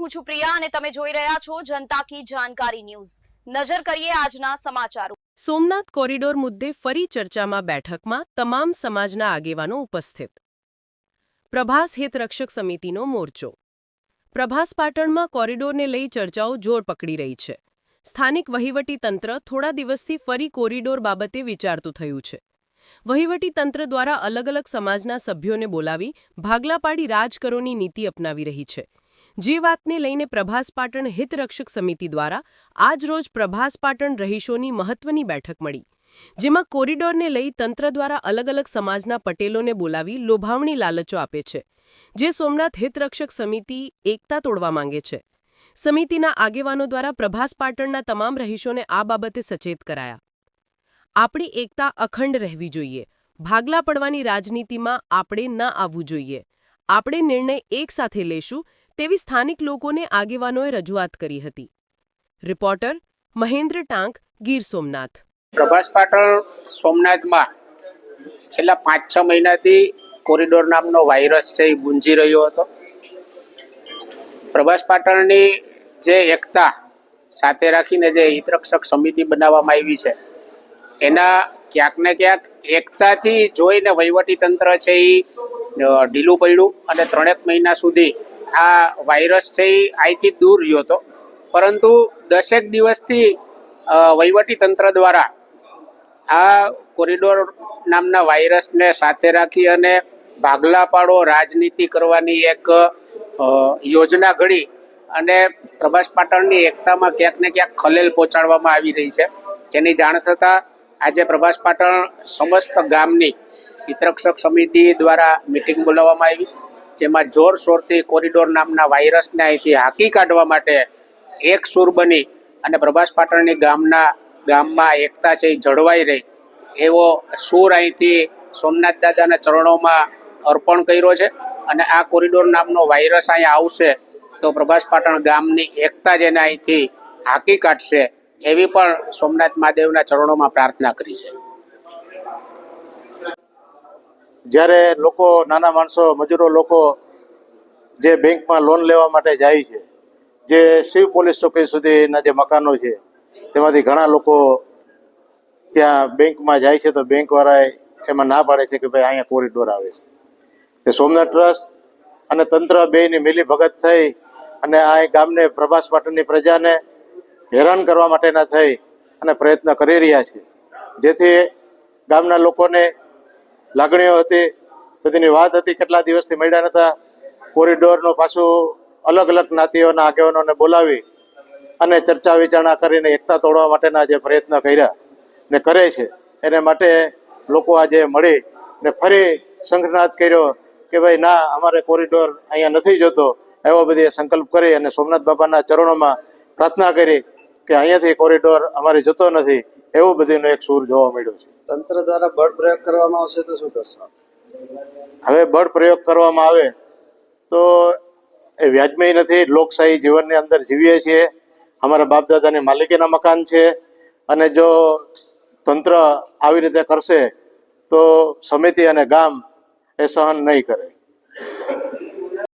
હું છું પ્રિયા અને તમે જોઈ રહ્યા છો જનતા કી જાણકારી ન્યૂઝ. નજર કરીએ આજના સમાચારો. સોમનાથ કોરિડોર મુદ્દે ફરી ચર્ચામાં બેઠકમાં તમામ સમાજના આગેવાનો ઉપસ્થિત. પ્રભાસ હિતરક્ષક સમિતિનો મોરચો. પ્રભાસ પાટણમાં કોરિડોરને લઈ ચર્ચાઓ જોર પકડી રહી છે. સ્થાનિક વહીવટી તંત્ર થોડા દિવસથી ફરી કોરિડોર બાબતે વિચારતું થયું છે. વહીવટી તંત્ર દ્વારા અલગ અલગ સમાજના સભ્યોને બોલાવી ભાગલા પાડી રાજકરોની નીતિ અપનાવી રહી છે. જે વાતને લઈને પ્રભાસ પાટણ હિતરક્ષક સમિતિ દ્વારા આજરોજ પ્રભાસ પાટણ રહીશોની મહત્વની બેઠક મળી, જેમાં કોરિડોરને લઈ તંત્ર દ્વારા અલગ અલગ સમાજના પટેલોને બોલાવી લોભાવણી લાલચો આપે છે, જે સોમનાથ હિતરક્ષક સમિતિ એકતા તોડવા માંગે છે. સમિતિના આગેવાનો દ્વારા પ્રભાસ પાટણના તમામ રહીશોને આ બાબતે સચેત કરાયા. આપણી એકતા અખંડ રહેવી જોઈએ, ભાગલા પડવાની રાજનીતિમાં આપણે ન આવવું જોઈએ. આપણે નિર્ણય એક સાથે લેશું તેવી સ્થાનિક લોકોને આગેવાનોએ રજૂઆત કરી હતી. રિપોર્ટર મહેન્દ્ર ટાંક, ગીર સોમનાથ. પ્રભાસ પાટણ સોમનાથમાં છેલ્લા પાંચ છ મહિનાથી કોરિડોર નામનો વાયરસ છે એ ગુંજી રહ્યો હતો. પ્રભાસ પાટણની જે એકતા સાથે રાખીને જે હિતરક્ષક સમિતિ બનાવવામાં આવી છે, એના ક્યાંક ને ક્યાંક એકતાથી જોઈને વહીવટી તંત્ર છે એ ઢીલું પડ્યું અને ત્રણેક મહિના સુધી આ વાયરસ છે એ અહીંથી દૂર રહ્યો હતો. પરંતુ દસેક દિવસથી વહીવટી તંત્ર દ્વારા આ કોરિડોર નામના વાયરસને સાથે રાખી અને ભાગલા પાડો રાજનીતિ કરવાની એક યોજના ઘડી અને પ્રભાસ પાટણની એકતામાં ક્યાંક ને ક્યાંક ખલેલ પહોંચાડવામાં આવી રહી છે. તેની જાણ થતાં આજે પ્રભાસ પાટણ સમસ્ત ગામની હિતરક્ષક સમિતિ દ્વારા મિટિંગ બોલાવવામાં આવી. જેમાં જોરશોરથી કોરિડોર નામના વાયરસને અહીંથી હાંકી કાઢવા માટે એક સુર બની અને પ્રભાસ પાટણની ગામના ગામમાં એકતા છે, એ જળવાઈ રહી. એવો સુર અહીંથી સોમનાથ દાદાના ચરણોમાં અર્પણ કર્યો છે અને આ કોરિડોર નામનો વાયરસ અહીંયા આવશે તો પ્રભાસ પાટણ ગામની એકતા જેને અહીંથી હાંકી કાઢશે એવી પણ સોમનાથ મહાદેવના ચરણોમાં પ્રાર્થના કરી છે. જ્યારે લોકો, નાના માણસો, મજૂરો લોકો જે બેંકમાં લોન લેવા માટે જાય છે, જે શિવ પોલીસ ચોકી સુધીના જે મકાનો છે, તેમાંથી ઘણા લોકો ત્યાં બેંકમાં જાય છે, તો બેંકવાળાએ એમાં ના પાડે છે કે ભાઈ અહીંયા કોરિડોર આવે છે. તે સોમનાથ ટ્રસ્ટ અને તંત્ર બેયની મિલી ભગત થઈ અને આ ગામને પ્રભાસ પાટણની પ્રજાને હેરાન કરવા માટેના થઈ અને પ્રયત્ન કરી રહ્યા છે. જેથી ગામના લોકોને લાગણીઓ હતી, બધીની વાત હતી, કેટલા દિવસથી મળ્યા નતા. કોરિડોરનું પાછું અલગ અલગ જ્ઞાતિઓના આગેવાનોને બોલાવી અને ચર્ચા વિચારણા કરીને એકતા તોડવા માટેના જે પ્રયત્ન કર્યા ને કરે છે, એને માટે લોકો આજે મળી ને ફરી સંઘનાદ કર્યો કે ભાઈ, ના, અમારે કોરિડોર અહીંયા નથી જોતો. એવો બધી સંકલ્પ કરી અને સોમનાથ બાબાના ચરણોમાં પ્રાર્થના કરી કે અહીંયાથી કોરિડોર અમારે જતો નથી. એવું બધીનો એક સૂર જોવા મળ્યો છે. તંત્ર દ્વારા બળ પ્રયોગ કરવામાં આવશે તો શું કરશો? હવે બળ પ્રયોગ કરવામાં આવે તો એ વ્યાજમય નથી લોકશાહી જીવનની અંદર જીવીએ છીએ. અમારા બાપ દાદાની માલિકીના મકાન છે અને જો તંત્ર આવી રીતે કરશે તો સમિતિ અને ગામ એ સહન નહીં કરે.